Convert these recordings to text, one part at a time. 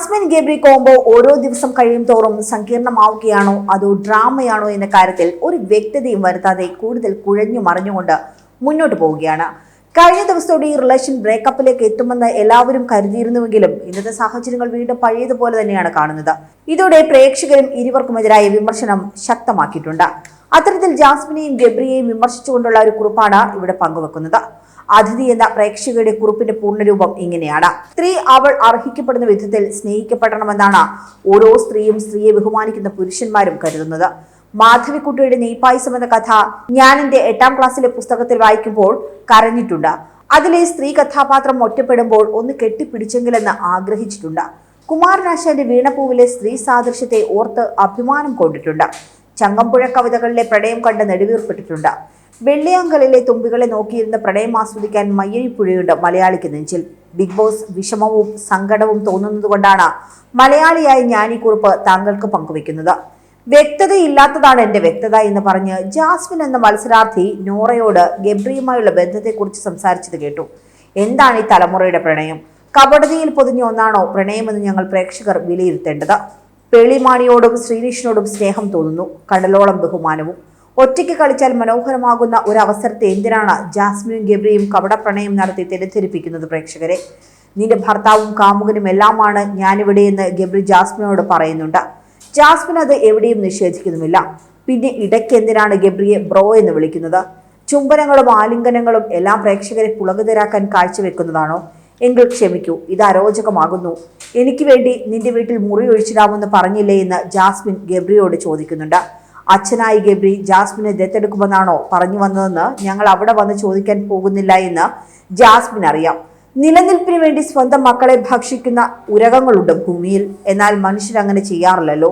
Jasmine Gabri combo ഓരോ ദിവസം കഴിയും തോറും സങ്കീർണമാവുകയാണോ? അതോ ഡ്രാമയാണോ എന്ന കാര്യത്തിൽ ഒരു വ്യക്തതയും വരുത്താതെ കൂടുതൽ കുഴഞ്ഞു മറിഞ്ഞുകൊണ്ട് മുന്നോട്ട് പോവുകയാണ്. കഴിഞ്ഞ ദിവസത്തോടെ ഈ റിലേഷൻ ബ്രേക്കപ്പിലേക്ക് എത്തുമെന്ന് എല്ലാവരും കരുതിയിരുന്നുവെങ്കിലും ഇന്നത്തെ സാഹചര്യങ്ങൾ വീണ്ടും പഴയതുപോലെ തന്നെയാണ് കാണുന്നത്. ഇതോടെ പ്രേക്ഷകരും ഇരുവർക്കുമെതിരായ വിമർശനം ശക്തമാക്കിയിട്ടുണ്ട്. അത്തരത്തിൽ ജാസ്മിനെയും ഗബ്രിയെയും വിമർശിച്ചുകൊണ്ടുള്ള ഒരു കുറിപ്പാണ് ഇവിടെ പങ്കുവെക്കുന്നത്. അതിഥി എന്ന പ്രേക്ഷകരുടെ കുറിപ്പിന്റെ പൂർണരൂപം ഇങ്ങനെയാണ്. സ്ത്രീ അവൾ അർഹിക്കപ്പെടുന്ന വിധത്തിൽ സ്നേഹിക്കപ്പെടണമെന്നാണ് ഓരോ സ്ത്രീയും സ്ത്രീയെ ബഹുമാനിക്കുന്ന പുരുഷന്മാരും കരുതുന്നത്. മാധവിക്കുട്ടിയുടെ നെയ്പായസം എന്ന കഥ ഞാൻ എന്റെ എട്ടാം ക്ലാസ്സിലെ പുസ്തകത്തിൽ വായിക്കുമ്പോൾ കരഞ്ഞിട്ടുണ്ട്. അതിലെ സ്ത്രീ കഥാപാത്രം ഒറ്റപ്പെടുമ്പോൾ ഒന്ന് കെട്ടിപ്പിടിച്ചെങ്കിലെന്ന് ആഗ്രഹിച്ചിട്ടുണ്ട്. കുമാരനാശാന്റെ വീണപ്പൂവിലെ സ്ത്രീ സാദൃശ്യത്തെ ഓർത്ത് അഭിമാനം കൊണ്ടിട്ടുണ്ട്. ചങ്ങമ്പുഴ കവിതകളിലെ പ്രണയം കണ്ട് നെടുവീർപ്പെട്ടിട്ടുണ്ട്. വെള്ളിയാങ്കലിലെ തുമ്പികളെ നോക്കിയിരുന്ന് പ്രണയം ആസ്വദിക്കാൻ മയ്യഴിപ്പുഴയുണ്ട് മലയാളിക്ക് നെഞ്ചിൽ. ബിഗ് ബോസ് വിഷമവും സങ്കടവും തോന്നുന്നതുകൊണ്ടാണ് മലയാളിയായ ഞാൻ ഈ കുറിപ്പ് താങ്കൾക്ക് പങ്കുവെക്കുന്നത് വ്യക്തതയില്ലാത്തതാണ് എന്റെ വ്യക്തത എന്ന് പറഞ്ഞ് ജാസ്മിൻ എന്ന മത്സരാർത്ഥി നോറയോട് ഗബ്രിയുമായുള്ള ബന്ധത്തെക്കുറിച്ച് സംസാരിച്ചത് കേട്ടു. എന്താണ് ഈ തലമുറയുടെ പ്രണയം? കബടതിയിൽ പൊതിഞ്ഞ ഒന്നാണോ പ്രണയമെന്ന് ഞങ്ങൾ പ്രേക്ഷകർ വിലയിരുത്തേണ്ടത്? പേളിമാണിയോടും ശ്രീനിഷിനോടും സ്നേഹം തോന്നുന്നു. കടലോളം ബഹുമാനവും. ഒറ്റയ്ക്ക് കളിച്ചാൽ മനോഹരമാകുന്ന ഒരു അവസരത്തെ എന്തിനാണ് ജാസ്മിനും ഗബ്രിയും കപട പ്രണയം നടത്തി തെറ്റിദ്ധരിപ്പിക്കുന്നത് പ്രേക്ഷകരെ? നിന്റെ ഭർത്താവും കാമുകനും എല്ലാമാണ് ഞാനിവിടെയെന്ന് ഗബ്രി ജാസ്മിനോട് പറയുന്നുണ്ട്. ജാസ്മിൻ അത് എവിടെയും നിഷേധിക്കുന്നുമില്ല. പിന്നെ ഇടയ്ക്ക് എന്തിനാണ് ഗബ്രിയെ ബ്രോ എന്ന് വിളിക്കുന്നത്? ചുംബനങ്ങളും ആലിംഗനങ്ങളും എല്ലാം പ്രേക്ഷകരെ പുളകുതരാക്കാൻ കാഴ്ചവെക്കുന്നതാണോ? എങ്കിൽ ക്ഷമിക്കൂ ഇത് അരോചകമാകുന്നു എനിക്ക് വേണ്ടി നിന്റെ വീട്ടിൽ മുറി ഒഴിച്ചിടാമെന്ന് പറഞ്ഞില്ലേ എന്ന് ജാസ്മിൻ ഗബ്രിയോട് ചോദിക്കുന്നുണ്ട്. അച്ഛനായി ഗബ്രി ജാസ്മിനെ ദത്തെടുക്കുമെന്നാണോ പറഞ്ഞു വന്നതെന്ന് ഞങ്ങൾ അവിടെ വന്ന് ചോദിക്കാൻ പോകുന്നില്ല എന്ന് ജാസ്മിൻ അറിയാം നിലനിൽപ്പിന് വേണ്ടി സ്വന്തം മക്കളെ ഭക്ഷിക്കുന്ന ഉരകങ്ങളുണ്ട് ഭൂമിയിൽ. എന്നാൽ മനുഷ്യൻ അങ്ങനെ ചെയ്യാറില്ലല്ലോ.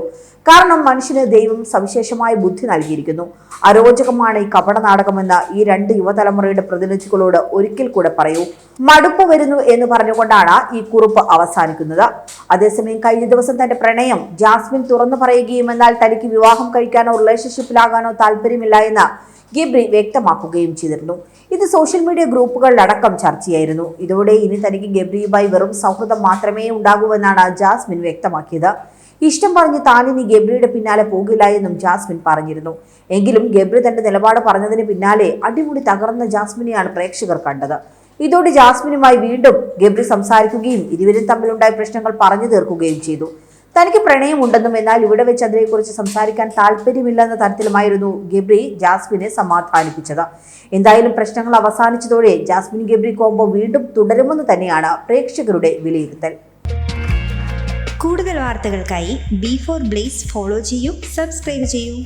കാരണം മനുഷ്യന് ദൈവം സവിശേഷമായ ബുദ്ധി നൽകിയിരിക്കുന്നു. അരോചകമാണ് ഈ കപട നാടകമെന്ന് ഈ രണ്ട് യുവതലമുറയുടെ പ്രതിനിധികളോട് ഒരിക്കൽ കൂടെ പറയൂ. മടുപ്പ് വരുന്നു എന്ന് പറഞ്ഞുകൊണ്ടാണ് ഈ കുറിപ്പ് അവസാനിക്കുന്നത്. അതേസമയം കഴിഞ്ഞ ദിവസം തന്റെ പ്രണയം ജാസ്മിൻ തുറന്നു പറയുകയും എന്നാൽ തനിക്ക് വിവാഹം കഴിക്കാനോ റിലേഷൻഷിപ്പിലാകാനോ താല്പര്യമില്ല എന്ന് ഗിബ്രി വ്യക്തമാക്കുകയും ചെയ്തിരുന്നു. ഇത് സോഷ്യൽ മീഡിയ ഗ്രൂപ്പുകളിലടക്കം ചർച്ചയായിരുന്നു. ഇതോടെ ഇനി തനിക്ക് ഗബ്രിയുമായി വെറും സൗഹൃദം മാത്രമേ ഉണ്ടാകൂവെന്നാണ് ജാസ്മിൻ വ്യക്തമാക്കിയത്. ഇഷ്ടം പറഞ്ഞ് താനിനി ഗബ്രിയുടെ പിന്നാലെ പോകില്ല എന്നും ജാസ്മിൻ പറഞ്ഞിരുന്നു. എങ്കിലും ഗബ്രി തന്റെ നിലപാട് പറഞ്ഞതിന് പിന്നാലെ അടിമുടി തകർന്ന ജാസ്മിനെയാണ് പ്രേക്ഷകർ കണ്ടത്. ഇതോടെ ജാസ്മിനുമായി വീണ്ടും ഗബ്രി സംസാരിക്കുകയും ഇരുവരും തമ്മിലുണ്ടായ പ്രശ്നങ്ങൾ പറഞ്ഞു തീർക്കുകയും ചെയ്തു. തനിക്ക് പ്രണയമുണ്ടെന്നും എന്നാൽ ഇവിടെ വെച്ച് അതിനെക്കുറിച്ച് സംസാരിക്കാൻ താല്പര്യമില്ലെന്ന തരത്തിലുമായിരുന്നു ഗബ്രി ജാസ്മിനെ സമാധാനിപ്പിച്ചത്. എന്തായാലും പ്രശ്നങ്ങൾ അവസാനിച്ചതോടെ ജാസ്മിൻ ഗബ്രി കോംബോ വീണ്ടും തുടരുമെന്ന് തന്നെയാണ് പ്രേക്ഷകരുടെ വിലയിരുത്തൽ. കൂടുതൽ വാർത്തകൾക്കായി ബി ഫോർ ബ്ലേസ് ഫോളോ ചെയ്യൂ സബ്സ്ക്രൈബ് ചെയ്യൂ.